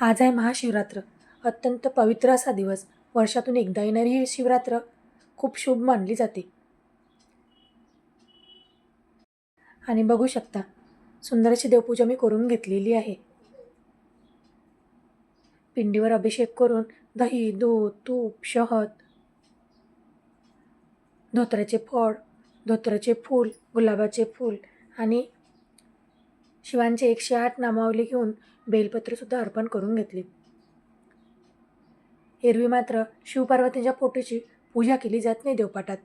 आज आहे महाशिवरात्र. अत्यंत पवित्र असा दिवस. वर्षातून एकदा येणारी ही शिवरात्र खूप शुभ मानली जाते. आणि बघू शकता सुंदर अशी देवपूजा मी करून घेतलेली आहे. पिंडीवर अभिषेक करून दही दूध तूप शहद धोत्राचे फळ धोत्राचे फूल गुलाबाचे फूल आणि शिवांचे एकशे आठ नामावली घेऊन बेलपत्रसुद्धा अर्पण करून घेतली. एरवी मात्र शिवपार्वतींच्या फोटोची पूजा केली जात नाही देवपाठात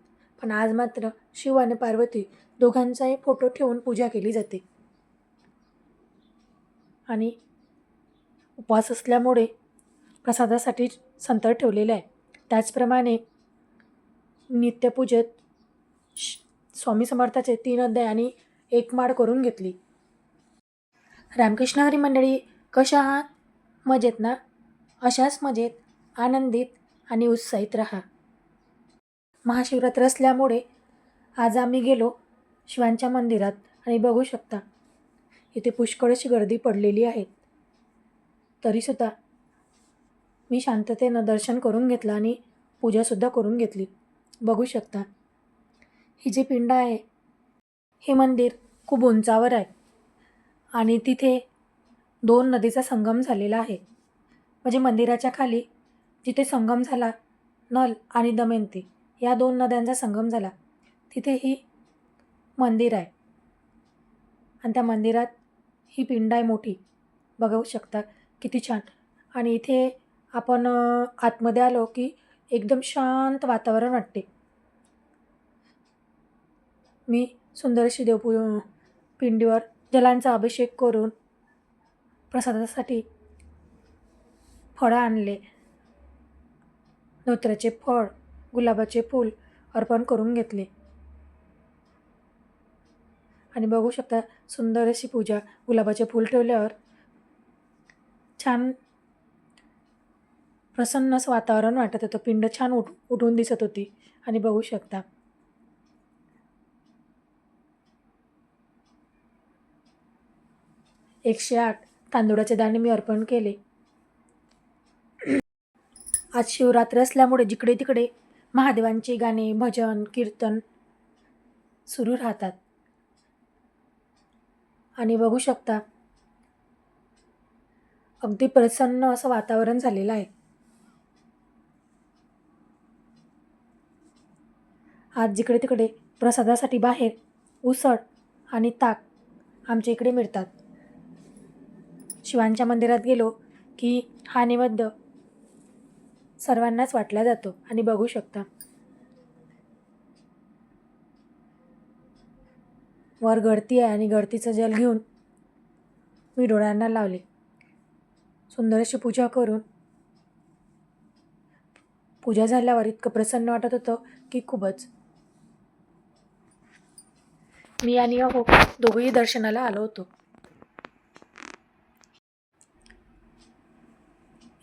पण आज मात्र शिव आणि पार्वती दोघांचाही फोटो ठेवून पूजा केली जाते. आणि उपवास असल्यामुळे प्रसादासाठी संतर ठेवलेले आहे. त्याचप्रमाणे नित्यपूजेत स्वामी समर्थाचे तीन अध्याय आणि एक माड करून घेतली. रामकृष्ण हरी मंडळी कशा आहात? मजेत ना? अशाच मजेत आनंदित आणि उत्साहित राहा. महाशिवरात्र असल्यामुळे आज आम्ही गेलो शिवांच्या मंदिरात आणि बघू शकता इथे पुष्कळशी गर्दी पडलेली आहे. तरीसुद्धा मी शांततेनं दर्शन करून घेतलं आणि पूजासुद्धा करून घेतली. बघू शकता ही जी पिंड आहे हे मंदिर खूप उंचावर आहे. आणि तिथे दोन नदीचा संगम झालेला आहे. म्हणजे मंदिराच्या खाली जिथे संगम झाला नल आणि दमयंती या दोन नद्यांचा संगम झाला तिथे ही मंदिर आहे. आणि त्या मंदिरात ही पिंड आहे मोठी. बघू शकता किती छान. आणि इथे आपण आतमध्ये आलो की एकदम शांत वातावरण वाटते. मी सुंदरशी देवपू पिंडीवर जलांचा अभिषेक करून प्रसादासाठी फळं आणले. धोत्र्याचे फळ गुलाबाचे फूल अर्पण करून घेतले. आणि बघू शकता सुंदर अशी पूजा गुलाबाचे फूल ठेवल्यावर छान प्रसन्न वातावरण वाटत होतं. पिंड छान उठ उठून दिसत होती. आणि बघू शकता एकशे आठ तांदुळाचे दाणे मी अर्पण केले. आज शिवरात्र असल्यामुळे जिकडे तिकडे महादेवांची गाणे भजन कीर्तन सुरू राहतात. आणि बघू शकता अगदी प्रसन्न असं वातावरण झालेलं आहे. आज जिकडे तिकडे प्रसादासाठी बाहेर उसळ आणि ताक आमच्या इकडे मिळतात. शिवांच्या मंदिरात गेलो की हा नैवेद्य सर्वांनाच वाटला जातो आणि बघू शकता. वर गळती आहे आणि गळतीचं जल घेऊन मी डोळ्यांना लावले. सुंदर अशी पूजा करून पूजा झाल्यावर इतकं प्रसन्न वाटत होतं की खूपच. मी आणि अहो दोघंही दर्शनाला आलो होतो.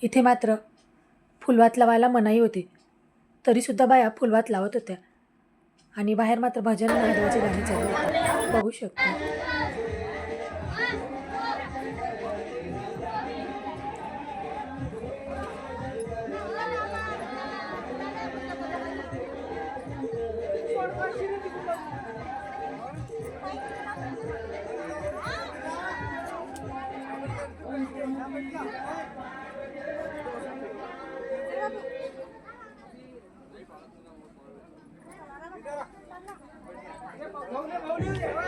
इथे मात्र फुलवात लावायला मनाई होती. तरीसुद्धा बाया फुलवात लावत होत्या. आणि बाहेर मात्र भजन महादेवाचे गाणे चालू होते बघू शकतो. Yeah.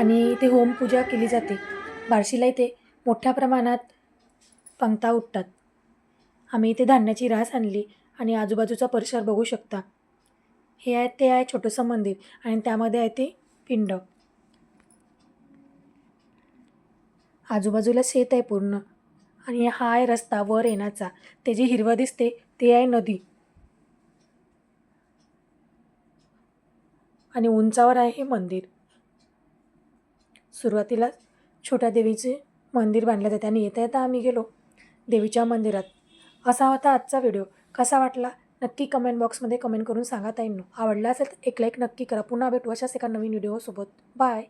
आणि इथे होमपूजा केली जाते. बार्शीला इथे मोठ्या प्रमाणात पंगता उठतात. आम्ही इथे धान्याची रास आणली आणि आजूबाजूचा परिसर बघू शकता. हे आहे ते आहे छोटंसं मंदिर आणि त्यामध्ये आहे ते पिंड. आजूबाजूला शेत आहे पूर्ण आणि हा आहे रस्ता वर येण्याचा. ते जे हिरवं दिसते ते आहे नदी. आणि उंचावर आहे हे मंदिर. सुरुवातीला छोट्या देवीचे मंदिर बांधलं जाते आणि येता येता आम्ही गेलो देवीच्या मंदिरात. असा होता आजचा व्हिडिओ. कसा वाटला? नक्की कमेंट बॉक्समध्ये कमेंट करून सांगा ताईंनो. आवडला असेल तर एक लाईक नक्की करा. पुन्हा भेटू अशाच एका नवीन व्हिडिओसोबत. बाय